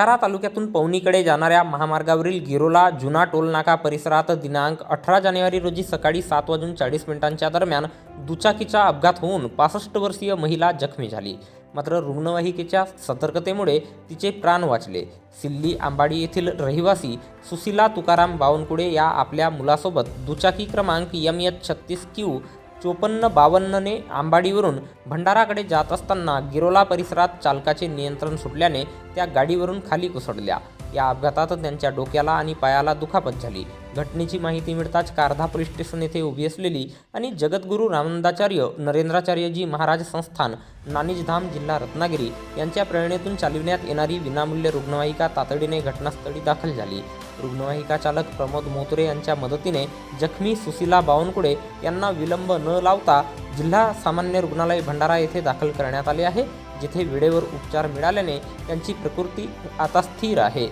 भंडारा तालुक्यातून पवनीकडे जाणाऱ्या महामार्गावरील गिरोला जुना टोलनाका परिसरात दिनांक अठरा जानेवारी रोजी सकाळी सात वाजून चाळीस मिनिटांच्या दरम्यान दुचाकीचा अपघात होऊन पासष्ट वर्षीय महिला जखमी झाली. मात्र रुग्णवाहिकेच्या सतर्कतेमुळे तिचे प्राण वाचले. सिल्ली आंबाडी येथील रहिवासी सुशिला तुकाराम बावनकुळे या आपल्या मुलासोबत दुचाकी क्रमांक यम एच छत्तीस क्यू चोपन्न बावन्नने आंबाडीवरून भंडाराकडे जात असताना गिरोला परिसरात चालकाचे नियंत्रण सुटल्याने त्या गाडीवरून खाली कोसळल्या. या अपघातात त्यांच्या डोक्याला आणि पायाला दुखापत झाली. घटनेची माहिती मिळताच कारधा पोलीस स्टेशन येथे उभी असलेली आणि जगद्गुरू रामंदाचार्य नरेंद्राचार्यजी महाराज संस्थान नानिजधाम जिल्हा रत्नागिरी यांच्या प्रेरणेतून चालविण्यात येणारी विनामूल्य रुग्णवाहिका तातडीने घटनास्थळी दाखल झाली. रुग्णवाहिका चालक प्रमोद मोतरे यांच्या मदतीने जखमी सुशिला बावनकुळे यांना विलंब न लावता जिल्हा सामान्य रुग्णालय भंडारा येथे दाखल करण्यात आले आहे जिथे वेळेवर उपचार मिळाल्याने त्यांची प्रकृती आता स्थिर आहे.